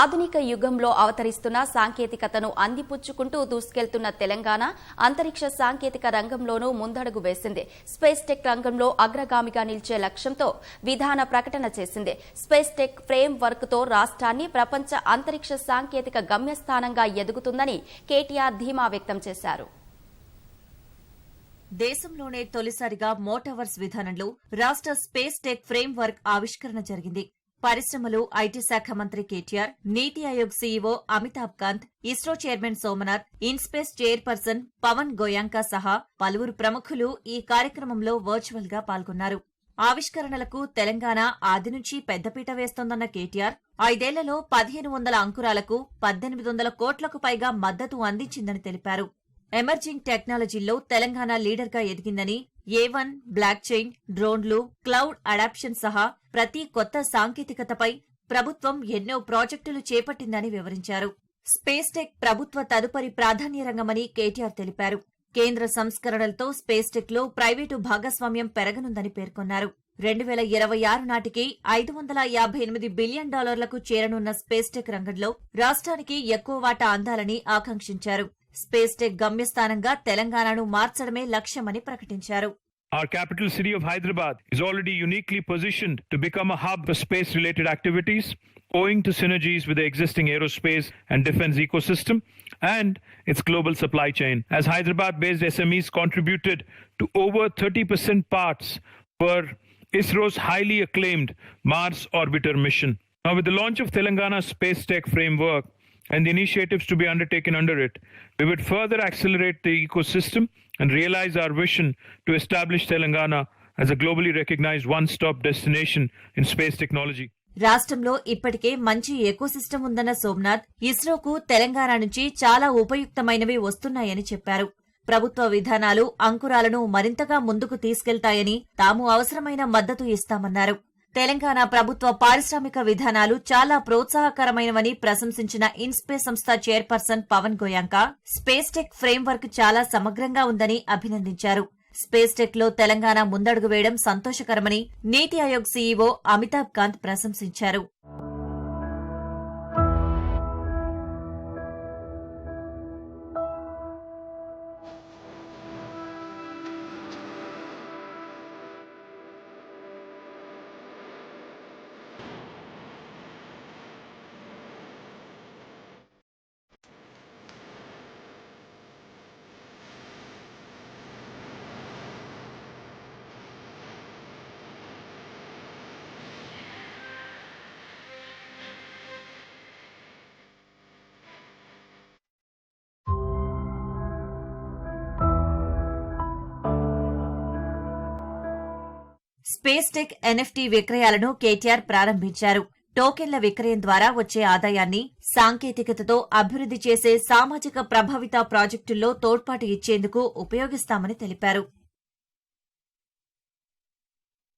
ఆధునిక యుగంలో అవతరిస్తున్న సాంకేతికతను అందిపుచ్చుకుంటూ దూసుకెళ్తున్న తెలంగాణ అంతరిక్ష సాంకేతిక రంగంలోనూ ముందడుగు వేసింది. స్పేస్ టెక్ రంగంలో అగ్రగామిగా నిలిచే లక్ష్యంతో విధాన ప్రకటన చేసింది. స్పేస్ టెక్ ఫ్రేమ్ వర్క్తో రాష్ట్రాన్ని ప్రపంచ అంతరిక్ష సాంకేతిక గమ్యస్థానంగా ఎదుగుతుందని కేటీఆర్ ధీమా వ్యక్తం చేశారు. దేశంలోనే తొలిసారిగా మోటావర్స్ విధానంలో రాష్ట్ర స్పేస్ టెక్ ఫ్రేమ్ వర్క్ ఆవిష్కరణ జరిగింది. పరిశ్రమలు ఐటీ శాఖ మంత్రి KTR NITI Aayog CEO Amitabh Kant ISRO chairman Somanath INSPACe chairperson Pawan Goenka సహా పలువురు ప్రముఖులు ఈ కార్యక్రమంలో వర్చువల్గా పాల్గొన్నారు. ఆవిష్కరణలకు తెలంగాణ ఆది నుంచి పెద్దపీట వేస్తోందన్న కేటీఆర్ ఐదేళ్ళలో పదిహేను వందల అంకురాలకు పద్దెనిమిది వందల కోట్లకు పైగా మద్దతు అందించిందని తెలిపారు. ఎమర్జింగ్ టెక్నాలజీల్లో తెలంగాణ లీడర్గా ఎదిగిందని ఏ వన్ బ్లాక్ చైన్ డ్రోన్లు క్లౌడ్ అడాప్షన్ సహా ప్రతి కొత్త సాంకేతికతపై ప్రభుత్వం ఎన్నో ప్రాజెక్టులు చేపట్టిందని వివరించారు. స్పేస్ టెక్ ప్రభుత్వ తదుపరి ప్రాధాన్య రంగమని కేటీఆర్ తెలిపారు. కేంద్ర సంస్కరణలతో స్పేస్ టెక్లో ప్రైవేటు భాగస్వామ్యం పెరగనుందని పేర్కొన్నారు. రెండు వేల ఇరవై ఆరు నాటికి ఐదు వందల యాభై ఎనిమిది బిలియన్ డాలర్లకు చేరనున్న స్పేస్ టెక్ రంగంలో రాష్ట్రానికి ఎక్కువ వాటా అందాలని ఆకాంక్షించారు. స్పేస్ టెక్ గమ్యస్థానంగా తెలంగాణను మార్చడమే లక్ష్యమని ప్రకటించారు. Our capital city of Hyderabad is already uniquely positioned to become a hub for space related activities, owing to synergies with the existing aerospace and defense ecosystem and its global supply chain. As Hyderabad based SMEs contributed to over 30% parts for ISRO's highly acclaimed Mars orbiter mission. Now, with the launch of Telangana Space Tech Framework, and the initiatives to be undertaken under it, we would further accelerate the ecosystem and realize our vision to establish Telangana as a globally recognized one stop destination in space technology. రాష్ట్రంలో ఇప్పటికే మంచి ecosystem ఉందన్న సోమనాథ్ ఇస్రోకు తెలంగాణ నుంచి చాలా ఉపయుక్తమైనవి వస్తున్నాయని చెప్పారు ప్రభుత్వ విధానాలు అంకురాలను మరింతగా ముందుకు తీసుకెళ్తాయని తాము అవసరమైన మద్దతు ఇస్తామన్నారు తెలంగాణ ప్రభుత్వ పారిశ్రామిక విధానాలు చాలా ప్రోత్సాహకరమైనవని ప్రశంసించిన ఇన్స్పేస్ సంస్థ chairperson Pawan Goenka. Space tech framework చాలా సమగ్రంగా ఉందని అభినందించారు. స్పేస్ టెక్లో తెలంగాణ ముందడుగు వేయడం సంతోషకరమని నీతి ఆయోగ్ సీఈఓ అమితాబ్ కాంత్ ప్రశంసించారు. స్పేస్ టెక్ ఎన్ఎఫ్టీ విక్రయాలను కేటీఆర్ ప్రారంభించారు. టోకెన్ల విక్రయం ద్వారా వచ్చే ఆదాయాన్ని సాంకేతికతతో అభివృద్ధి చేసే సామాజిక ప్రభావిత ప్రాజెక్టుల్లో తోడ్పాటు ఇచ్చేందుకు ఉపయోగిస్తామని తెలిపారు.